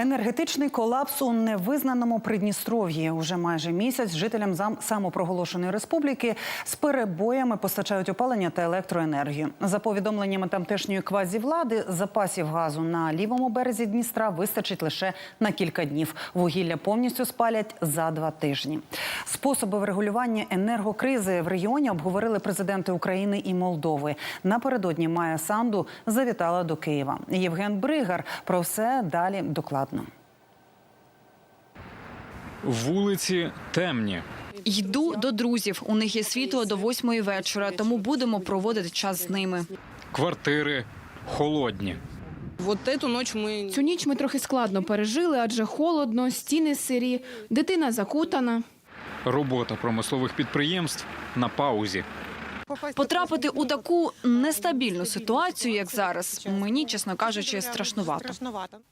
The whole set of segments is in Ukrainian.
Енергетичний колапс у невизнаному Придністров'ї. Уже майже місяць жителям самопроголошеної республіки з перебоями постачають опалення та електроенергію. За повідомленнями тамтешньої квазівлади, запасів газу на лівому березі Дністра вистачить лише на кілька днів. Вугілля повністю спалять за два тижні. Способи врегулювання енергокризи в регіоні обговорили президенти України і Молдови. Напередодні Майя Санду завітала до Києва. Євген Бригар про все далі докладно. Вулиці темні. Йду до друзів. У них є світло до восьмої вечора, тому будемо проводити час з ними. Квартири холодні. Вот эту ночь мы Цю ніч ми трохи складно пережили, адже холодно, стіни сирі, дитина закутана. Робота промислових підприємств на паузі. Потрапити у таку нестабільну ситуацію, як зараз, мені, чесно кажучи, страшнувато.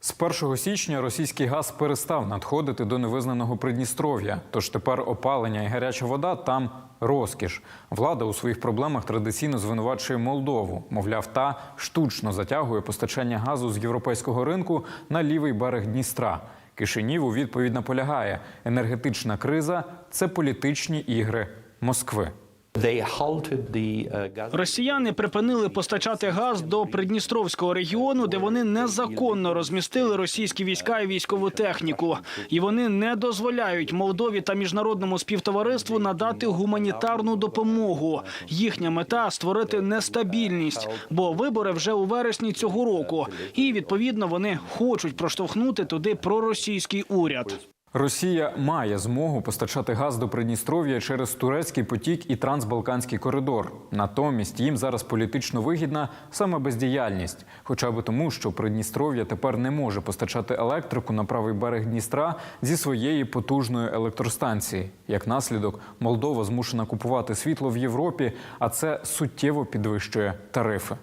З 1 січня російський газ перестав надходити до невизнаного Придністров'я. Тож тепер опалення і гаряча вода там розкіш. Влада у своїх проблемах традиційно звинувачує Молдову. Мовляв, та штучно затягує постачання газу з європейського ринку на лівий берег Дністра. Кишинів у відповідь наполягає: енергетична криза це політичні ігри Москви. Uh. Росіяни припинили постачати газ до Придністровського регіону, де вони незаконно розмістили російські війська і військову техніку. І вони не дозволяють Молдові та міжнародному співтовариству надати гуманітарну допомогу. Їхня мета створити нестабільність, бо вибори вже у вересні цього року. І відповідно вони хочуть проштовхнути туди проросійський уряд. Росія має змогу постачати газ до Придністров'я через турецький потік і трансбалканський коридор. Натомість їм зараз політично вигідна саме бездіяльність, хоча б тому, що Придністров'я тепер не може постачати електрику на правий берег Дністра зі своєї потужної електростанції. Як наслідок, Молдова змушена купувати світло в Європі, а це суттєво підвищує тарифи.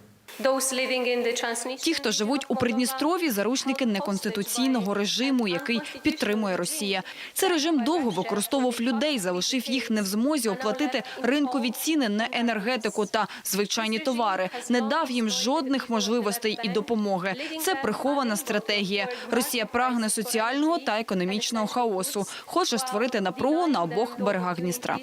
Ті, хто живуть у Придністрові, заручники неконституційного режиму, який підтримує Росія. Цей режим довго використовував людей, залишив їх не в змозі оплатити ринкові ціни на енергетику та звичайні товари, не дав їм жодних можливостей і допомоги. Це прихована стратегія. Росія прагне соціального та економічного хаосу, хоче створити напругу на обох берегах Дністра.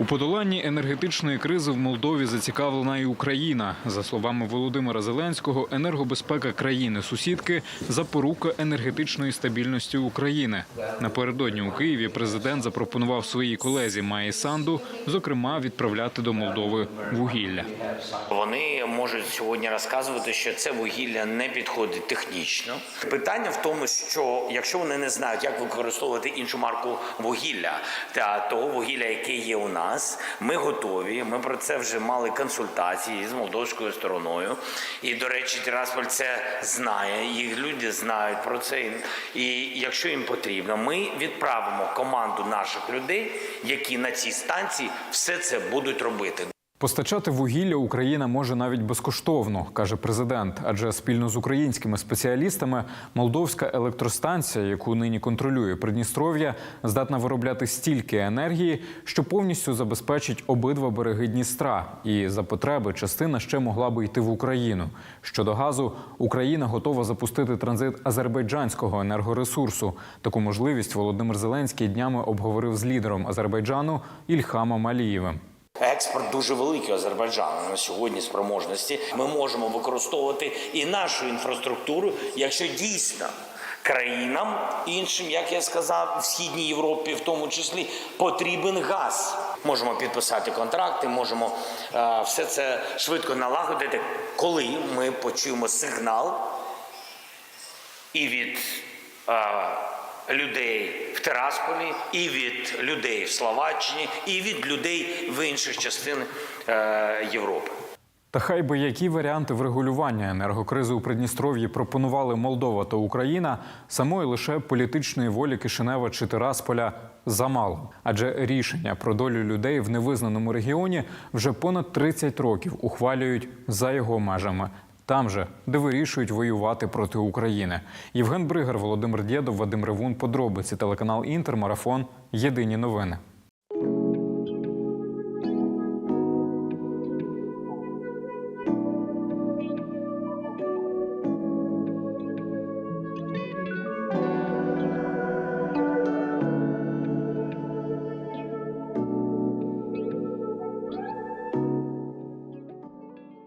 У подоланні енергетичної кризи в Молдові зацікавлена і Україна. За словами Володимира Зеленського, енергобезпека країни-сусідки запорука енергетичної стабільності України. Напередодні у Києві президент запропонував своїй колезі Майі Санду, зокрема, відправляти до Молдови вугілля. Вони можуть сьогодні розказувати, що це вугілля не підходить технічно. Питання в тому, що якщо вони не знають, як використовувати іншу марку вугілля та того вугілля, яке є у нас, ми готові. Ми про це вже мали консультації з молдовською стороною. І, до речі, Тирасполь це знає. Їх люди знають про це. І якщо їм потрібно, ми відправимо команду наших людей, які на цій станції все це будуть робити. Постачати вугілля Україна може навіть безкоштовно, каже президент. Адже спільно з українськими спеціалістами молдовська електростанція, яку нині контролює Придністров'я, здатна виробляти стільки енергії, що повністю забезпечить обидва береги Дністра. І за потреби частина ще могла би йти в Україну. Щодо газу, Україна готова запустити транзит азербайджанського енергоресурсу. Таку можливість Володимир Зеленський днями обговорив з лідером Азербайджану Ільхамом Алієвим. Експорт дуже великий Азербайджану на сьогодні спроможності. Ми можемо використовувати і нашу інфраструктуру, якщо дійсно країнам іншим, як я сказав, в східній Європі, в тому числі, потрібен газ. Можемо підписати контракти, можемо е, все це швидко налагодити, коли ми почуємо сигнал і від е, людей в Тирасполі, і від людей в Словаччині, і від людей в інших частинах е, Європи. Та хай би які варіанти врегулювання енергокризи у Придністров'ї пропонували Молдова та Україна, самої лише політичної волі Кишинева чи Тирасполя замало. Адже рішення про долю людей в невизнаному регіоні вже понад 30 років ухвалюють за його межами. Там же, де вирішують воювати проти України. Євген Бригар, Володимир Дєдов, Вадим Ревун. Подробиці телеканал Інтер. Марафон. Єдині новини.